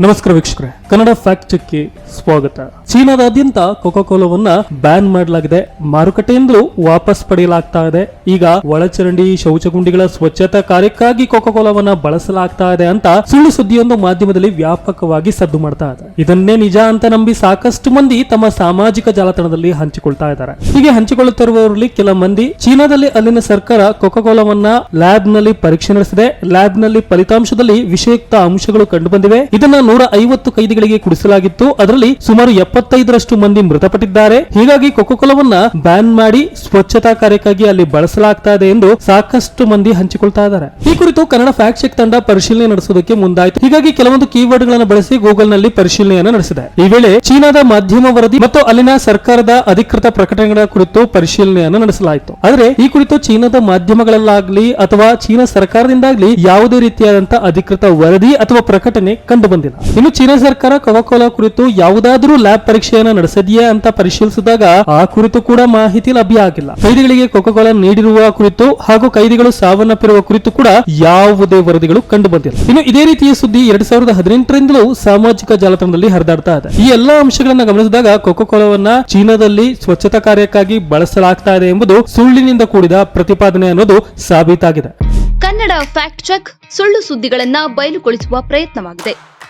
ನಮಸ್ಕಾರ ವೀಕ್ಷಕರೇ. ಕನ್ನಡ ಫ್ಯಾಕ್ಟ್ ಚೆಕ್ಗೆ ಸ್ವಾಗತ. ಚೀನಾದಾದ್ಯಂತ ಕೋಕಾ ಕೋಲಾವನ್ನ ಬ್ಯಾನ್ ಮಾಡಲಾಗಿದೆ. ಮಾರುಕಟ್ಟೆಯಿಂದಲೂ ವಾಪಸ್ ಪಡೆಯಲಾಗ್ತಾ ಇದೆ. ಈಗ ಒಳಚರಂಡಿ, ಶೌಚಗುಂಡಿಗಳ ಸ್ವಚ್ಛತಾ ಕಾರ್ಯಕ್ಕಾಗಿ ಕೋಕಾ ಕೋಲಾವನ್ನ ಬಳಸಲಾಗ್ತಾ ಇದೆ ಅಂತ ಸುಳ್ಳು ಸುದ್ದಿಯೊಂದು ಮಾಧ್ಯಮದಲ್ಲಿ ವ್ಯಾಪಕವಾಗಿ ಸದ್ದು ಮಾಡ್ತಾ ಇದೆ. ಇದನ್ನೇ ನಿಜ ಅಂತ ನಂಬಿ ಸಾಕಷ್ಟು ಮಂದಿ ತಮ್ಮ ಸಾಮಾಜಿಕ ಜಾಲತಾಣದಲ್ಲಿ ಹಂಚಿಕೊಳ್ತಾ ಇದ್ದಾರೆ. ಹೀಗೆ ಹಂಚಿಕೊಳ್ಳುತ್ತಿರುವವರಲ್ಲಿ ಕೆಲ ಮಂದಿ ಚೀನಾದಲ್ಲಿ ಅಲ್ಲಿನ ಸರ್ಕಾರ ಕೋಕಾ ಕೋಲಾವನ್ನ ಲ್ಯಾಬ್ನಲ್ಲಿ ಪರೀಕ್ಷೆ ನಡೆಸಿದೆ. ಲ್ಯಾಬ್ನಲ್ಲಿ ಫಲಿತಾಂಶದಲ್ಲಿ ವಿಷಯುಕ್ತ ಅಂಶಗಳು ಕಂಡುಬಂದಿವೆ. ಇದನ್ನ ನೂರ ಐವತ್ತು ಕೈದಿಗಳಿಗೆ ಕುಡಿಸಲಾಗಿತ್ತು. ಅದರಲ್ಲಿ ಸುಮಾರು ಎಪ್ಪತ್ತೈದರಷ್ಟು ಮಂದಿ ಮೃತಪಟ್ಟಿದ್ದಾರೆ. ಹೀಗಾಗಿ ಕೊಕೊಕೊಲವನ್ನ ಬ್ಯಾನ್ ಮಾಡಿ ಸ್ವಚ್ಛತಾ ಕಾರ್ಯಕ್ಕಾಗಿ ಅಲ್ಲಿ ಬಳಸಲಾಗ್ತಾ ಇದೆ ಎಂದು ಸಾಕಷ್ಟು ಮಂದಿ ಹಂಚಿಕೊಳ್ತಾ ಇದ್ದಾರೆ. ಈ ಕುರಿತು ಕನ್ನಡ ಫ್ಯಾಕ್ಟ್ ಚೆಕ್ ತಂಡ ಪರಿಶೀಲನೆ ನಡೆಸುವುದಕ್ಕೆ ಮುಂದಾಯಿತು. ಹೀಗಾಗಿ ಕೆಲವೊಂದು ಕೀವರ್ಡ್ಗಳನ್ನು ಬಳಸಿ ಗೂಗಲ್ನಲ್ಲಿ ಪರಿಶೀಲನೆಯನ್ನು ನಡೆಸಿದೆ. ಈ ವೇಳೆ ಚೀನಾದ ಮಾಧ್ಯಮ ವರದಿ ಮತ್ತು ಅಲ್ಲಿನ ಸರ್ಕಾರದ ಅಧಿಕೃತ ಪ್ರಕಟಣೆಗಳ ಕುರಿತು ಪರಿಶೀಲನೆಯನ್ನು ನಡೆಸಲಾಯಿತು. ಆದರೆ ಈ ಕುರಿತು ಚೀನಾದ ಮಾಧ್ಯಮಗಳಲ್ಲಾಗ್ಲಿ ಅಥವಾ ಚೀನಾ ಸರ್ಕಾರದಿಂದಾಗ್ಲಿ ಯಾವುದೇ ರೀತಿಯಾದಂತಹ ಅಧಿಕೃತ ವರದಿ ಅಥವಾ ಪ್ರಕಟಣೆ ಕಂಡು ಬಂದಿಲ್ಲ ಇನ್ನು ಚೀನಾ ಸರ್ಕಾರ ಕೊಕೊಕೋಲಾ ಕುರಿತು ಯಾವುದಾದರೂ ಲ್ಯಾಬ್ ಪರೀಕ್ಷೆಯನ್ನು ನಡೆಸಿದೆಯೇ ಅಂತ ಪರಿಶೀಲಿಸಿದಾಗ ಆ ಕುರಿತು ಕೂಡ ಮಾಹಿತಿ ಲಭ್ಯ ಆಗಿಲ್ಲ. ಕೈದಿಗಳಿಗೆ ಕೋಲಾ ನೀಡಿರುವ ಕುರಿತು ಹಾಗೂ ಕೈದಿಗಳು ಸಾವನ್ನಪ್ಪಿರುವ ಕುರಿತು ಕೂಡ ಯಾವುದೇ ವರದಿಗಳು ಕಂಡು ಬಂದಿಲ್ಲ. ಇನ್ನು ಇದೇ ರೀತಿಯ ಸುದ್ದಿ ಎರಡ್ ಸಾವಿರದ ಹದಿನೆಂಟರಿಂದಲೂ ಸಾಮಾಜಿಕ ಜಾಲತಾಣದಲ್ಲಿ ಹರಿದಾಡ್ತಾ ಇದೆ. ಈ ಎಲ್ಲಾ ಅಂಶಗಳನ್ನ ಗಮನಿಸಿದಾಗ ಕೋಕೋಕೋಲಾವನ್ನ ಚೀನಾದಲ್ಲಿ ಸ್ವಚ್ಛತಾ ಕಾರ್ಯಕ್ಕಾಗಿ ಬಳಸಲಾಗ್ತಾ ಇದೆ ಎಂಬುದು ಸುಳ್ಳಿನಿಂದ ಕೂಡಿದ ಪ್ರತಿಪಾದನೆ ಅನ್ನೋದು ಸಾಬೀತಾಗಿದೆ. ಕನ್ನಡ ಫ್ಯಾಕ್ಟ್ ಚೆಕ್ ಸುಳ್ಳು ಸುದ್ದಿಗಳನ್ನ ಬಯಲುಗೊಳಿಸುವ ಪ್ರಯತ್ನವಾಗಿದೆ.